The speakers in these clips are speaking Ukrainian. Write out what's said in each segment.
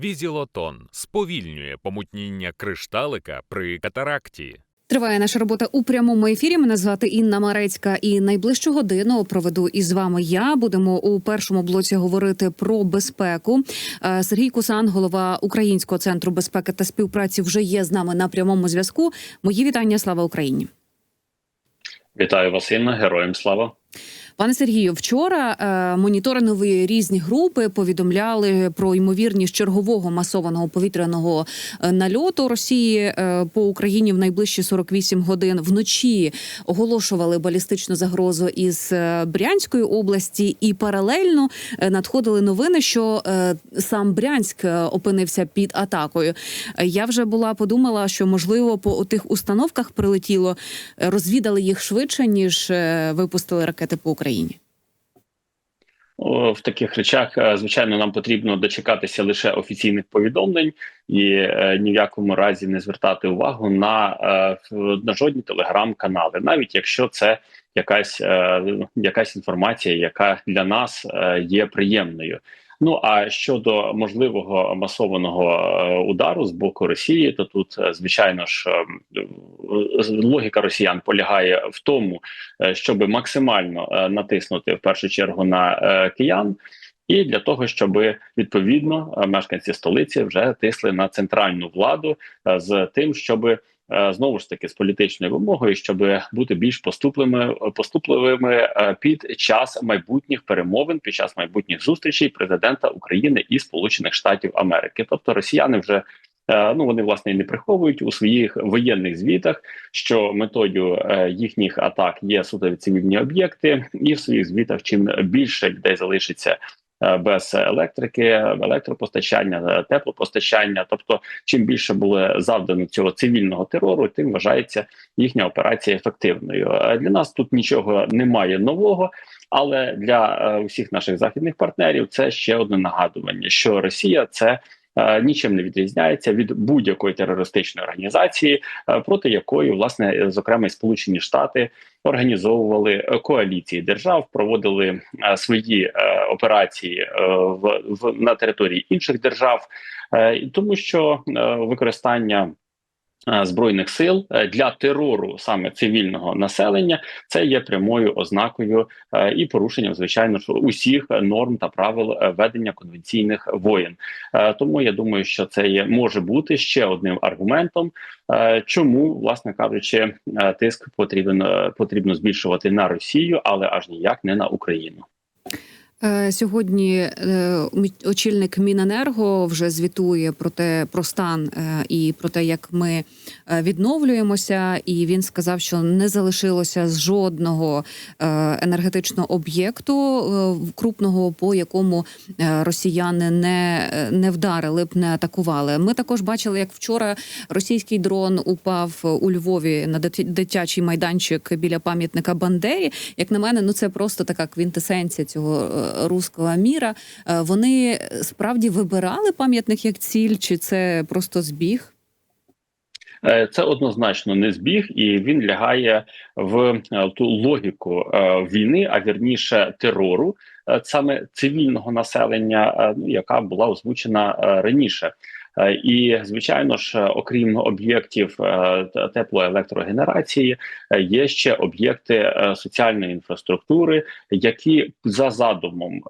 Візілотон сповільнює помутніння кришталика при катаракті. Триває наша робота у прямому ефірі. Мене звати Інна Марецька, і найближчу годину проведу із вами. Я будемо у першому блоці говорити про безпеку. Е, Сергій Кусан, голова Українського центру безпеки та співпраці, вже є з нами на прямому зв'язку. Мої вітання. Слава Україні. Вітаю вас, Інна, героям слава. Пане Сергію, вчора е, моніторингові різні групи повідомляли про ймовірність чергового масованого повітряного е, нальоту Росії е, по Україні в найближчі 48 годин. Вночі оголошували балістичну загрозу із е, Брянської області, і паралельно е, надходили новини, що е, сам Брянськ опинився під атакою. Я вже була подумала, що можливо по тих установках прилетіло, розвідали їх швидше ніж випустили ракети по Україні. О, В таких речах, е, звичайно, нам потрібно дочекатися лише офіційних повідомлень і е, ні в якому разі не звертати увагу на, е, на жодні телеграм-канали, навіть якщо це якась, якась інформація, яка для нас є приємною. Ну а щодо можливого масованого е, удару з боку Росії, то тут е, звичайно ж е, логіка росіян полягає в тому, е, щоб максимально натиснути в першу чергу на киян. І для того, щоб відповідно мешканці столиці вже тисли на центральну владу з тим, щоб е, знову ж таки з політичною вимогою, щоб бути більш поступливими поступливими е, під час майбутніх перемовин, під час майбутніх зустрічей президента України і Сполучених Штатів Америки. Тобто Росіяни вже е, ну вони власне і не приховують у своїх воєнних звітах, що метою е, їхніх атак є суто цивільні об'єкти, і в своїх звітах чим більше людей залишиться. Е, Без електрики, електропостачання, е, теплопостачання, тобто, чим більше було завдано цього цивільного терору, тим вважається їхня операція ефективною. Е, Для нас тут нічого немає нового, але для усіх наших західних партнерів це ще одне нагадування, що Росія це. Е, Нічим не відрізняється від будь-якої терористичної організації, е, проти якої власне е, зокрема і Сполучені Штати організовували коаліції держав, проводили свої операції в, в на території інших держав, тому що використання. Е, Збройних сил е, для терору саме цивільного населення це є прямою ознакою е, і порушенням, звичайно, ж усіх норм та правил ведення конвенційних воєн. Тому я думаю, що це є може бути ще одним аргументом, чому, власне кажучи, тиск потрібен потрібно збільшувати на Росію, але аж ніяк не на Україну. Е, Сьогодні е, очільник Міненерго вже звітує про те про стан е, і про те, як ми відновлюємося. І він сказав, що не залишилося жодного енергетичного об'єкту крупного, по якому росіяни не, не вдарили б, не атакували. Ми також бачили, як вчора російський дрон упав у Львові на дит- дитячий майданчик біля пам'ятника Бандері. Як на мене, ну це просто така квінтесенція цього руського міра. Е, Вони справді вибирали пам'ятник як ціль, чи це просто збіг? Е, Це однозначно не збіг, і він лягає в е, ту логіку війни, а вірніше терору, саме цивільного населення, ну, яка була озвучена раніше. Е, І звичайно ж, окрім об'єктів е, теплоелектрогенерації, е, є ще об'єкти соціальної інфраструктури, які за задумом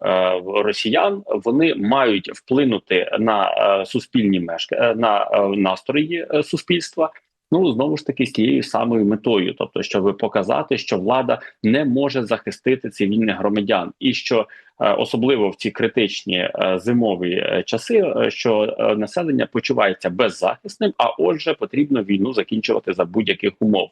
росіян вони мають вплинути на суспільні мешка на настрої суспільства. Ну знову ж таки з тією самою метою, тобто, щоб показати, що влада не може захистити цивільних громадян, і що е, особливо в ці критичні е, зимові е, часи, що населення почувається беззахисним, а отже, потрібно війну закінчувати за будь-яких умов.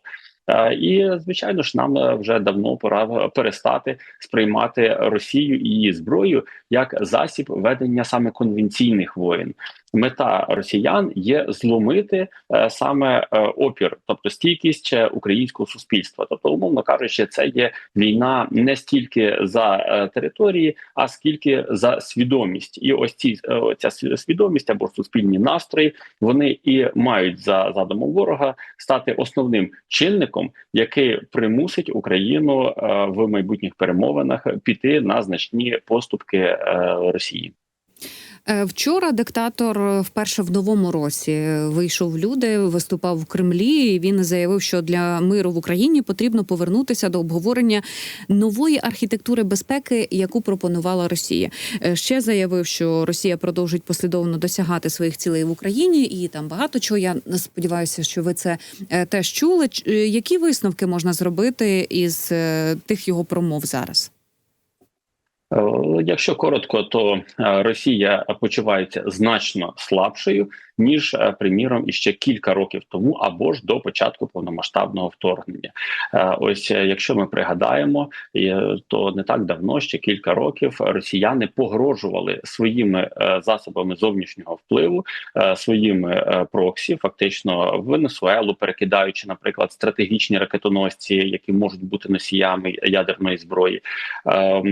І звичайно ж, нам вже давно пора перестати сприймати Росію і її зброю як засіб ведення саме конвенційних воєн. Мета росіян є зломити е, саме е, опір, тобто стійкість е, українського суспільства. Тобто, умовно кажучи, це є війна не стільки за території, а скільки за свідомість. І ось ці ця свідомість або суспільні настрої вони і мають за задумом ворога стати основним чинником, який примусить Україну в майбутніх перемовинах піти на значні поступки Росії. Е, Вчора диктатор е, вперше в новому році е, вийшов в люди, виступав в Кремлі. і Він заявив, що для миру в Україні потрібно повернутися до обговорення нової архітектури безпеки, яку пропонувала Росія. Ще заявив, що Росія продовжить послідовно досягати своїх цілей в Україні, і там багато чого. Я сподіваюся, що ви це теж чули. Які висновки можна зробити із тих його промов зараз? Е, Якщо коротко, то е, Росія почувається значно слабшою ніж, е, приміром, іще кілька років тому, або ж до початку повномасштабного вторгнення. Е, Ось е, якщо ми пригадаємо, то не так давно, ще кілька років, росіяни погрожували своїми засобами зовнішнього впливу, своїми проксі, фактично в Венесуелу, перекидаючи, наприклад, стратегічні ракетоносці, які можуть бути носіями ядерної зброї. Е,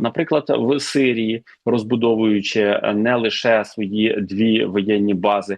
Наприклад, в Сирії розбудовуючи не лише свої дві воєнні бази,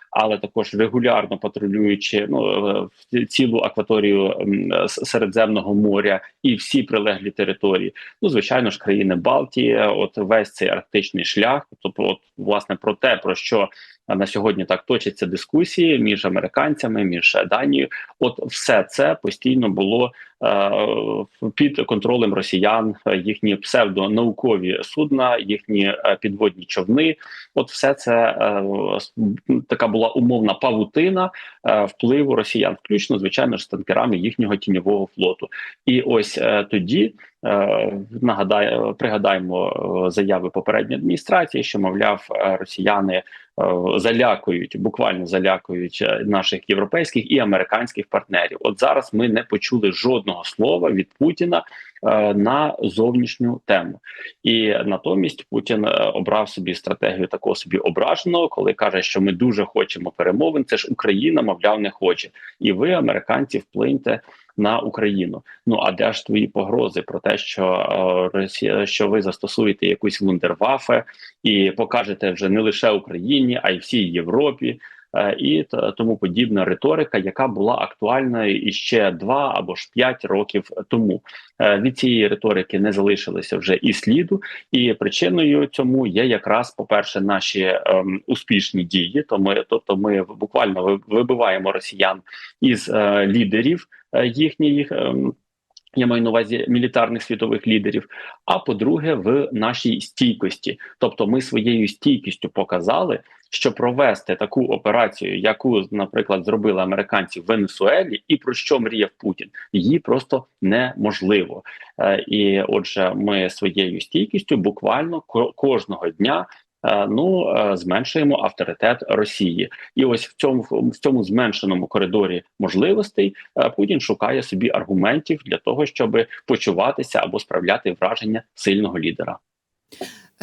але також регулярно патрулюючи ну е, цілу акваторію Середземного моря і всі прилеглі території. Ну звичайно ж, країни Балтії, от весь цей арктичний шлях, тобто, от власне про те, про що на сьогодні так точаться дискусії між американцями, між Данією. От все це постійно було е, під контролем росіян, їхні псевдонаукові судна, їхні е, підводні човни. От все це е, така була умовна павутина е, впливу росіян, включно звичайно ж танкерами їхнього тіньового флоту. І ось е, тоді. Е, Нагадаю, пригадаємо е, заяви попередньої адміністрації, що мовляв, е, росіяни е, залякують, буквально залякують е, наших європейських і американських партнерів. От зараз ми не почули жодного слова від Путіна е, на зовнішню тему, і натомість Путін е, обрав собі стратегію такого собі ображеного, коли каже, що ми дуже хочемо перемовин. Це ж Україна, мовляв, не хоче, і ви, американці, вплиньте на Україну. Ну а де ж твої погрози про те, що е, Росія, що ви застосуєте якусь вундервафе і покажете вже не лише Україні, а й всій Європі. Е, І тому подібна риторика, яка була актуальною іще два або ж п'ять років тому. Е, Від цієї риторики не залишилося вже і сліду, і причиною цьому є якраз, по-перше, наші ем, успішні дії. То ми, тобто, ми буквально вибиваємо росіян із е, лідерів е, їхніх. ем, я маю на увазі мілітарних світових лідерів. А по-друге, в нашій стійкості, тобто, ми своєю стійкістю показали, що провести таку операцію, яку, наприклад, зробили американці в Венесуелі, і про що мріяв Путін, її просто неможливо. Е, І отже, ми своєю стійкістю буквально ко- кожного дня. е, Ну, е, зменшуємо авторитет Росії, і ось в цьому в цьому зменшеному коридорі можливостей Путін шукає собі аргументів для того, щоб почуватися або справляти враження сильного лідера.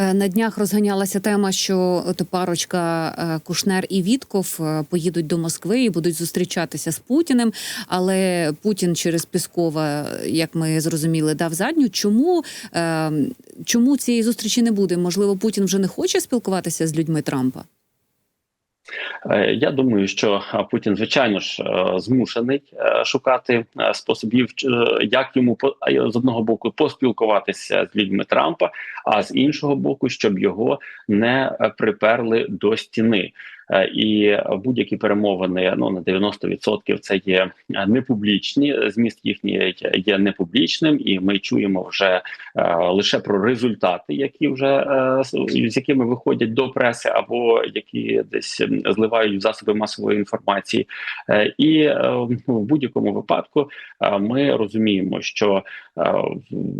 Е, На днях розганялася тема, що от парочка е, Кушнер і Вітков е, поїдуть до Москви і будуть зустрічатися з Путіним. Але Путін через Піскова, як ми зрозуміли, дав задню. Чому, е, чому цієї зустрічі не буде? Можливо, Путін вже не хоче спілкуватися з людьми Трампа? Е, Я думаю, що е, Путін, звичайно ж, е, змушений шукати способів, як йому з одного боку поспілкуватися з людьми Трампа, а з іншого боку, щоб його не приперли до стіни. Е, І будь-які перемовини ну на 90% це є непублічні. Зміст їхній є непублічним, і ми чуємо вже е, лише про результати, які вже е, з якими виходять до преси, або які десь зливають в засоби масової інформації. І в будь-якому випадку ми розуміємо, що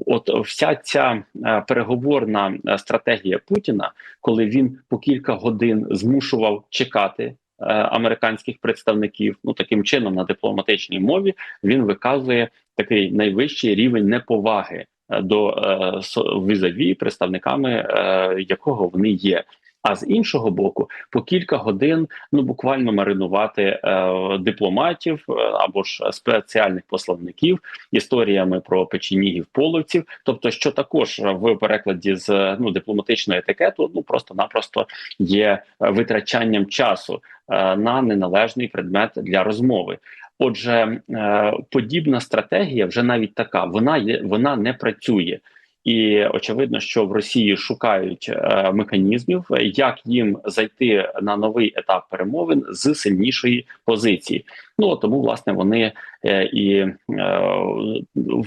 от вся ця переговорна стратегія Путіна, коли він по кілька годин змушував чекати. е, Американських представників, ну таким чином на дипломатичній мові він виказує такий найвищий рівень неповаги е, до е, візаві, представниками е, якого вони є. А з іншого боку, по кілька годин ну буквально маринувати е, дипломатів е, або ж спеціальних посланників історіями про печенігів половців, тобто, що також в перекладі з ну дипломатичного етикету, ну просто-напросто є е, витрачанням часу е, на неналежний предмет для розмови. Отже, е, подібна стратегія вже навіть така, вона є, вона не працює. І очевидно, що в Росії шукають е, механізмів, як їм зайти на новий етап перемовин з сильнішої позиції. Ну тому власне вони е, і е,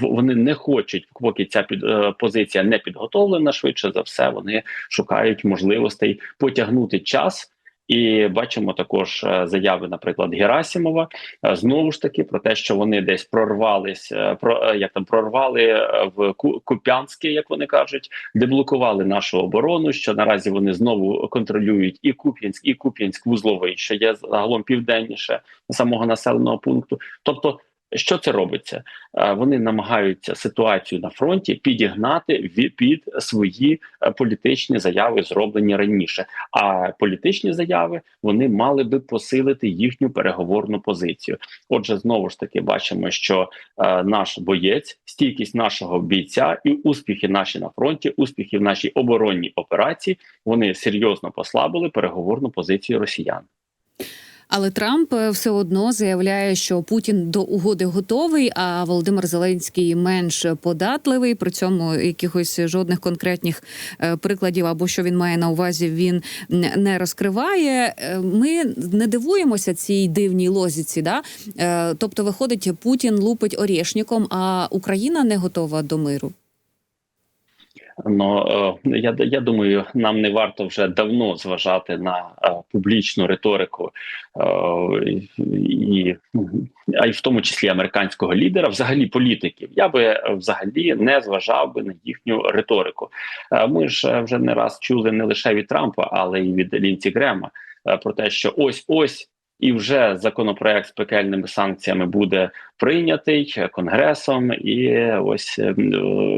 вони не хочуть, поки ця під е, позиція не підготовлена. Швидше за все, вони шукають можливостей потягнути час. І бачимо також е, заяви, наприклад, Герасімова е, знову ж таки про те, що вони десь прорвались, е, про як там прорвали в Куп'янське, як вони кажуть, деблокували нашу оборону. Що наразі вони знову контролюють і Куп'янськ, і Куп'янськ вузловий, що є загалом південніше самого населеного пункту. Тобто, що це робиться? Е, Вони намагаються ситуацію на фронті підігнати під свої е, політичні заяви, зроблені раніше. А політичні заяви вони мали би посилити їхню переговорну позицію. Отже, знову ж таки бачимо, що е, наш боєць, стійкість нашого бійця і успіхи наші на фронті, успіхи в нашій оборонній операції вони серйозно послабили переговорну позицію росіян. Але Трамп е, все одно заявляє, що Путін до угоди готовий, а Володимир Зеленський менш податливий. При цьому якихось жодних конкретних е, прикладів або що він має на увазі, він не розкриває. Е, Ми не дивуємося цій дивній лозіці. Да? Тобто, виходить, Путін лупить орєшником, а Україна не готова до миру. Ну е, я я думаю, нам не варто вже давно зважати на е, публічну риторику, е, і а й в тому числі американського лідера, взагалі політиків. Я би взагалі не зважав би на їхню риторику. Ми ж вже не раз чули не лише від Трампа, але й від Лінці Грема про те, що ось ось. І вже законопроект з пекельними санкціями буде прийнятий конгресом, і ось е,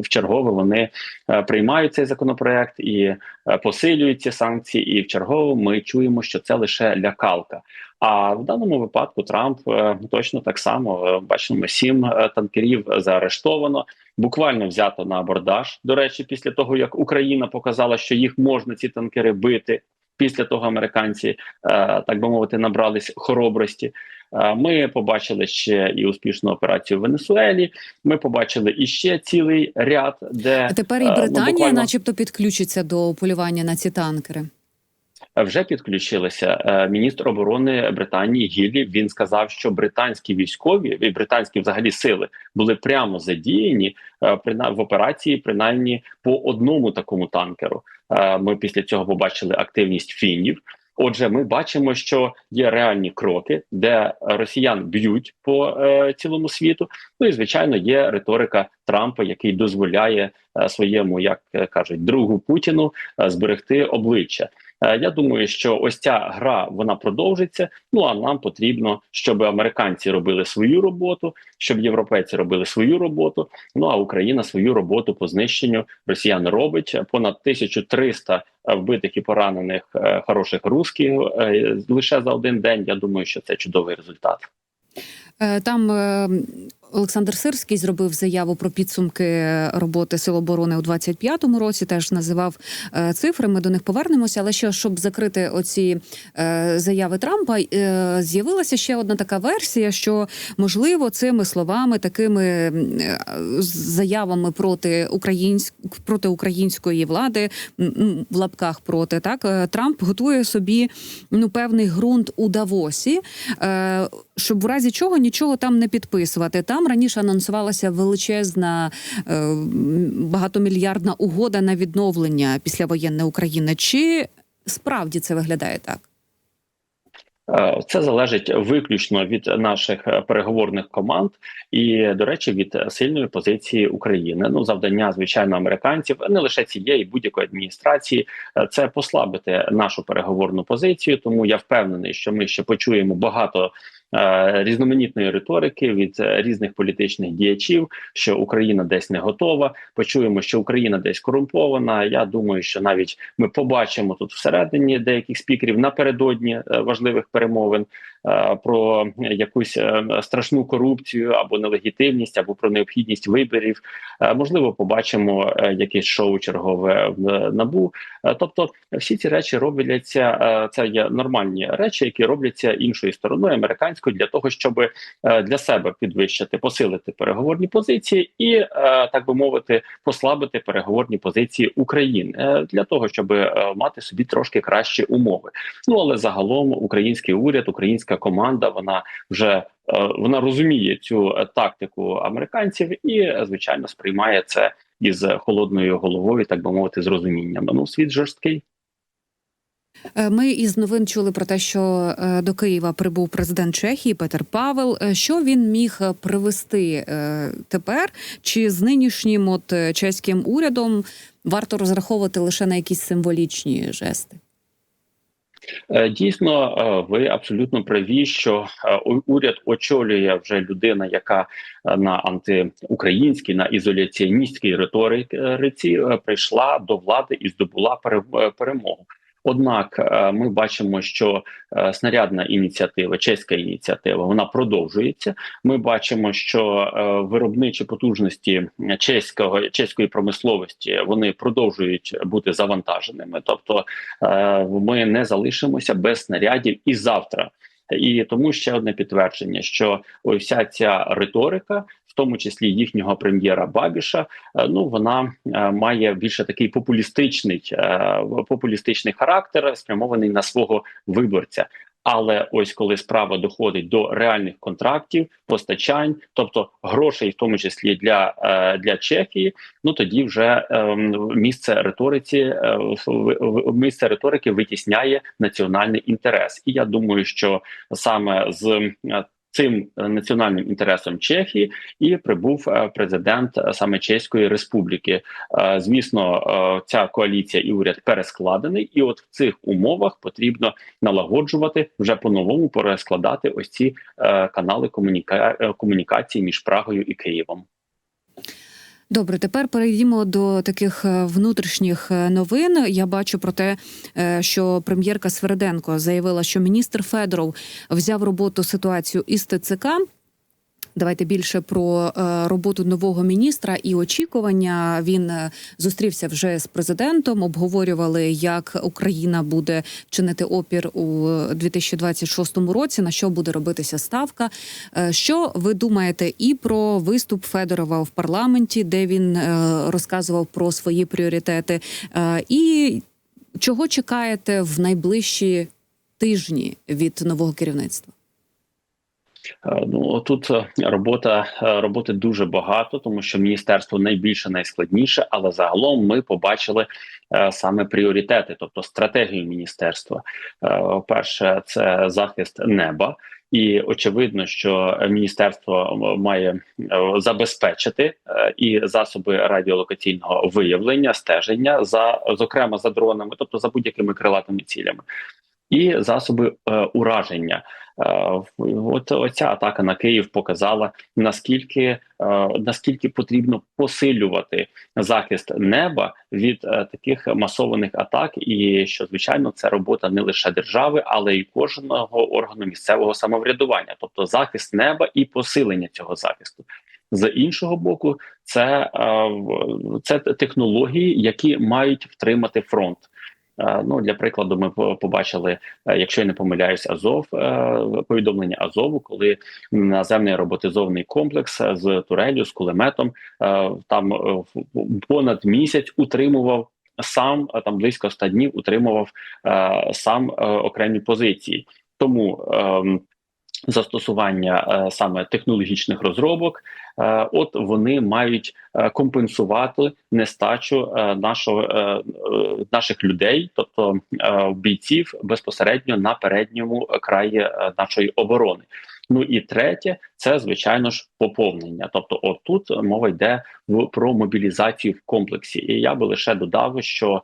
в чергове вони е, приймають цей законопроект і е, посилюють ці санкції. І в чергове ми чуємо, що це лише лякалка. А в даному випадку Трамп е, точно так само е, бачимо сім е, танкерів заарештовано. Буквально взято на абордаж. До речі, після того як Україна показала, що їх можна ці танкери бити. Після того американці, е, так би мовити, набрались хоробрості. Е, Ми побачили ще і успішну операцію в Венесуелі. Ми побачили іще цілий ряд, де А тепер і е, ну, Британія, буквально- начебто, підключиться до полювання на ці танкери. вже підключилися. Міністр оборони Британії Гіллі він сказав, що британські військові і британські взагалі сили були прямо задіяні в операції, принаймні по одному такому танкеру. Ми після цього побачили активність фінів. Отже, ми бачимо, що є реальні кроки, де росіян б'ють по е, цілому світу. Ну і звичайно, є риторика Трампа, який дозволяє е, своєму, як е, кажуть, другу Путіну е, зберегти обличчя. Е, Я думаю, що ось ця гра вона продовжиться. Ну а нам потрібно, щоб американці робили свою роботу, щоб європейці робили свою роботу. Ну а Україна свою роботу по знищенню росіян робить понад 1300 вбитих і поранених е, хороших русських е, лише за один день. Я думаю, що це чудовий результат. Е, Там е, Олександр Сирський зробив заяву про підсумки роботи Сил оборони у 25-му році. Теж називав е, цифри. Ми до них повернемося. Але що щоб закрити оці е, заяви Трампа, е, з'явилася ще одна така версія, що можливо цими словами, такими заявами проти українськ проти української влади в лапках проти так Трамп готує собі ну певний ґрунт у Давосі. Щоб в разі чого нічого там не підписувати. Там раніше анонсувалася величезна е, багатомільярдна угода на відновлення післявоєнної України. Чи справді це виглядає так? Е, Це залежить виключно від наших переговорних команд і, до речі, від сильної позиції України. Ну, завдання, звичайно, американців, не лише цієї будь-якої адміністрації, е, це послабити нашу переговорну позицію. Тому я впевнений, що ми ще почуємо багато. Е, Різноманітної риторики від е, різних політичних діячів, що Україна десь не готова. Почуємо, що Україна десь корумпована. Я думаю, що навіть ми побачимо тут всередині деяких спікерів напередодні е, важливих перемовин про якусь е, страшну корупцію або нелегітимність, або про необхідність виборів. Е, Можливо, побачимо е, якесь шоу чергове в набу. Е, Тобто, всі ці речі робляться. е, Це є нормальні речі, які робляться іншою стороною американською для того, щоб е, для себе підвищити, посилити переговорні позиції і е, так би мовити, послабити переговорні позиції України е, для того, щоб е, мати собі трошки кращі умови. Ну але загалом український уряд, українська команда, вона вже е, вона розуміє цю е, тактику американців і е, звичайно сприймає це із холодною головою, так би мовити, з розумінням. Ну світ жорсткий. Ми із новин чули про те, що до Києва прибув президент Чехії Петер Павел. Що він міг привести тепер? Чи з нинішнім от чеським урядом варто розраховувати лише на якісь символічні жести? Е, Дійсно, е, ви абсолютно праві, що е, уряд очолює вже людина, яка на антиукраїнській, на ізоляціоністській риториці прийшла до влади і здобула пере- перемогу. Однак е, ми бачимо, що е, снарядна ініціатива, чеська ініціатива, вона продовжується. Ми бачимо, що е, виробничі потужності чеського чеської промисловості вони продовжують бути завантаженими. Тобто ми не залишимося без снарядів і завтра. І тому ще одне підтвердження, що ось вся ця риторика, в тому числі їхнього прем'єра Бабіша, е, ну вона е, має більше такий популістичний е, популістичний характер, спрямований на свого виборця. Але ось коли справа доходить до реальних контрактів, постачань, тобто грошей, в тому числі для, для Чехії, ну тоді вже місце риториці в- місце риторики витісняє національний інтерес. І я думаю, що саме з цим е, національним інтересом Чехії і прибув е, президент е, саме Чеської Республіки. Звісно, ця коаліція і уряд перескладений, і от в цих умовах потрібно налагоджувати вже по-новому перескладати ось ці канали комуніка... комунікації між Прагою і Києвом. Добре, тепер перейдімо до таких е, внутрішніх е, новин. Я бачу про те, е, що прем'єрка Сверденко заявила, що міністр Федоров взяв роботу ситуацію із ТЦК. Давайте більше про е, роботу нового міністра і очікування. Він е, зустрівся вже з президентом. Обговорювали, як Україна буде чинити опір у 2026 році. На що буде робитися ставка? Е, Що ви думаєте і про виступ Федорова в парламенті, де він е, розказував про свої пріоритети, е, і чого чекаєте в найближчі тижні від нового керівництва? Е, Ну тут е, робота е, роботи дуже багато, тому що міністерство найбільше найскладніше, але загалом ми побачили саме пріоритети, тобто стратегію міністерства. Перше, це захист неба. І очевидно, що міністерство має забезпечити і засоби радіолокаційного виявлення, стеження за зокрема за дронами, тобто за будь-якими крилатими цілями, і засоби е, ураження. Е, От оця атака на Київ показала наскільки е, наскільки потрібно посилювати захист неба від е, таких масованих атак, і що звичайно це робота не лише держави, але й кожного органу місцевого самоврядування, тобто захист неба і посилення цього захисту. З іншого боку, це, е, це технології, які мають втримати фронт. Е, Ну для прикладу, ми побачили, е, якщо я не помиляюсь, Азов е, повідомлення Азову, коли наземний роботизований комплекс з турелю з кулеметом там понад місяць утримував сам там близько 100 днів утримував сам окремі позиції. Тому ем, застосування е, саме технологічних розробок, е, от вони мають е, компенсувати нестачу нашого наших людей, тобто бійців безпосередньо на передньому краї нашої оборони. Ну і третє, це звичайно ж поповнення. Тобто, отут мова йде в про мобілізацію в комплексі. І я би лише додав, що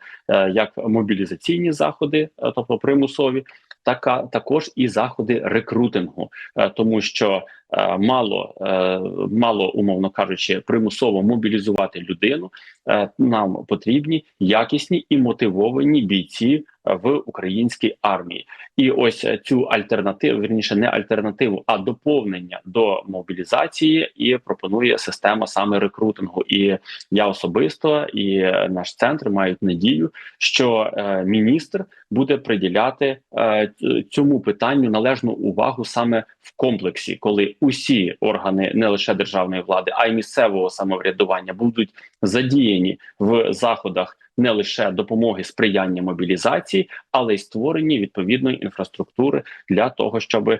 як мобілізаційні заходи, тобто примусові, така також і заходи рекрутингу, е, тому що е, мало е, мало умовно кажучи, примусово мобілізувати людину. Нам потрібні якісні і мотивовані бійці в українській армії. І ось е, цю альтернативу, верніше не альтернативу, а доповнення до мобілізації і пропонує система саме рекрутингу. І я особисто і е, наш центр мають надію, що е, міністр буде приділяти цьому питанню належну увагу саме в комплексі, коли усі органи не лише державної влади, а й місцевого самоврядування будуть задіяні в заходах не лише допомоги сприяння мобілізації, але й створенні відповідної інфраструктури для того, щоб е,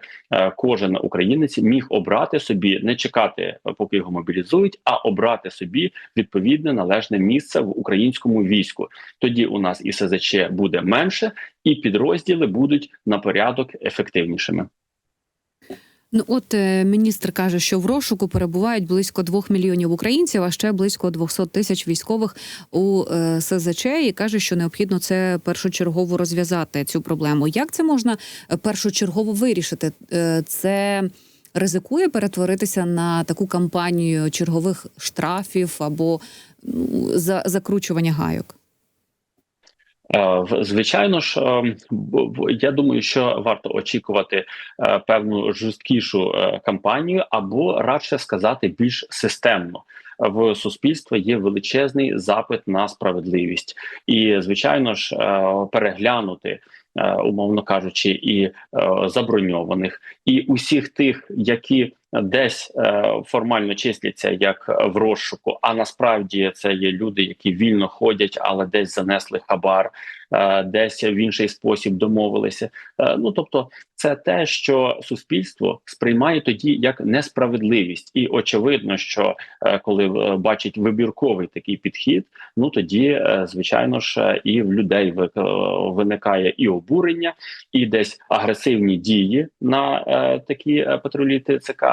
кожен українець міг обрати собі, не чекати, е, поки його мобілізують, а обрати собі відповідне належне місце в українському війську. Тоді у нас і СЗЧ буде менше, і підрозділи будуть на порядок ефективнішими. Ну от е, міністр каже, що в розшуку перебувають близько двох мільйонів українців, а ще близько 200 тисяч військових у е, СЗЧ, і каже, що необхідно це першочергово розв'язати цю проблему. Як це можна е, першочергово вирішити? Це ризикує перетворитися на таку кампанію чергових штрафів або ну, за закручування гайок. Е, Звичайно ж, е, я думаю, що варто очікувати е, певну жорсткішу кампанію, або радше сказати більш системно. В суспільства є величезний запит на справедливість, і звичайно ж, переглянути, умовно кажучи, і заброньованих, і усіх тих, які десь е, формально числяться як в розшуку, а насправді це є люди, які вільно ходять, але десь занесли хабар, десь в інший спосіб домовилися. Е, ну тобто, це те, що суспільство сприймає тоді як несправедливість, і очевидно, що е, коли е, бачить вибірковий такий підхід, ну тоді, е, звичайно ж, е, і в людей е, виникає і обурення, і десь агресивні дії на е, такі е, патрулі ТЦК,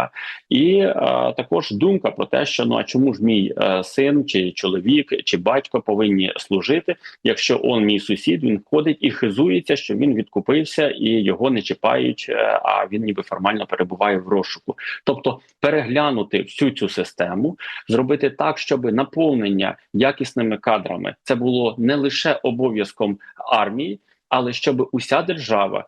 і е, також думка про те, що ну а чому ж мій е, син, чи чоловік, чи батько повинні служити, якщо он мій сусід, він ходить і хизується, що він відкупився і його не чіпають, е, а він ніби формально перебуває в розшуку. Тобто переглянути всю цю систему, зробити так, щоб наповнення якісними кадрами це було не лише обов'язком армії, але щоб уся держава,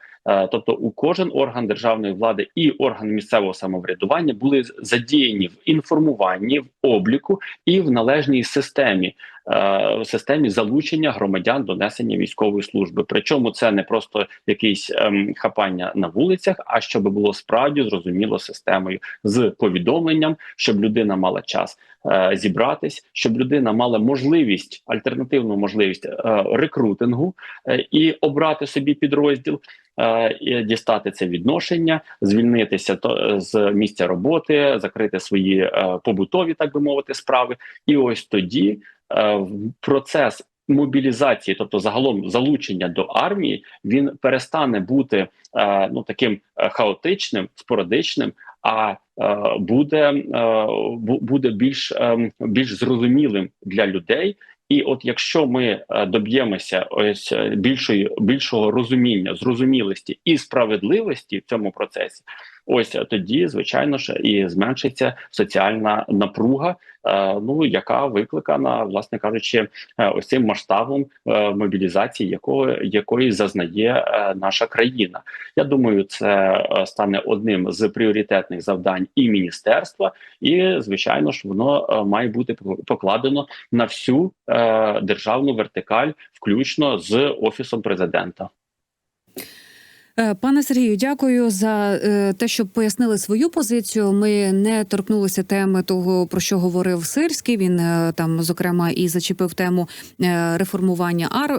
тобто у кожен орган державної влади і орган місцевого самоврядування були задіяні в інформуванні, в обліку і в належній системі. е, Системі залучення громадян до несення військової служби, причому це не просто якісь ем, хапання на вулицях, а щоб було справді зрозуміло системою з повідомленням, щоб людина мала час е, зібратись, щоб людина мала можливість альтернативну можливість е, рекрутингу е, і обрати собі підрозділ. Е, дістати це відношення, звільнитися то з місця роботи, закрити свої е, побутові, так би мовити, справи. І ось тоді е, процес мобілізації, тобто загалом залучення до армії, він перестане бути е, ну таким е, хаотичним, спорадичним, а е, буде, е, буде більш, е, більш зрозумілим для людей. І от якщо ми е, доб'ємося ось е, більшої більшого розуміння, зрозумілості і справедливості в цьому процесі, ось тоді, звичайно ж, і зменшиться соціальна напруга, е, ну яка викликана, власне кажучи, е, ось цим масштабом е, мобілізації, якого якої зазнає наша країна. Я думаю, це стане одним з пріоритетних завдань і міністерства, і звичайно ж, воно має бути покладено на всю державну вертикаль, включно з офісом президента. Е, Пане Сергію, дякую за е, те, що пояснили свою позицію. Ми не торкнулися теми того, про що говорив Сирський. Він е, там, зокрема, і зачепив тему реформування ар,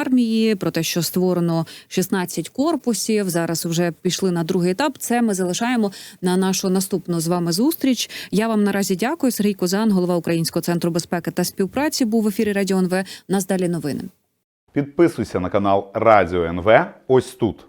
армії, про те, що створено 16 корпусів. Зараз вже пішли на другий етап. Це ми залишаємо на нашу наступну з вами зустріч. Я вам наразі дякую. Сергій Козан, голова Українського центру безпеки та співпраці, був в ефірі Радіо НВ. Нас далі новини. Підписуйся на канал Радіо НВ ось тут.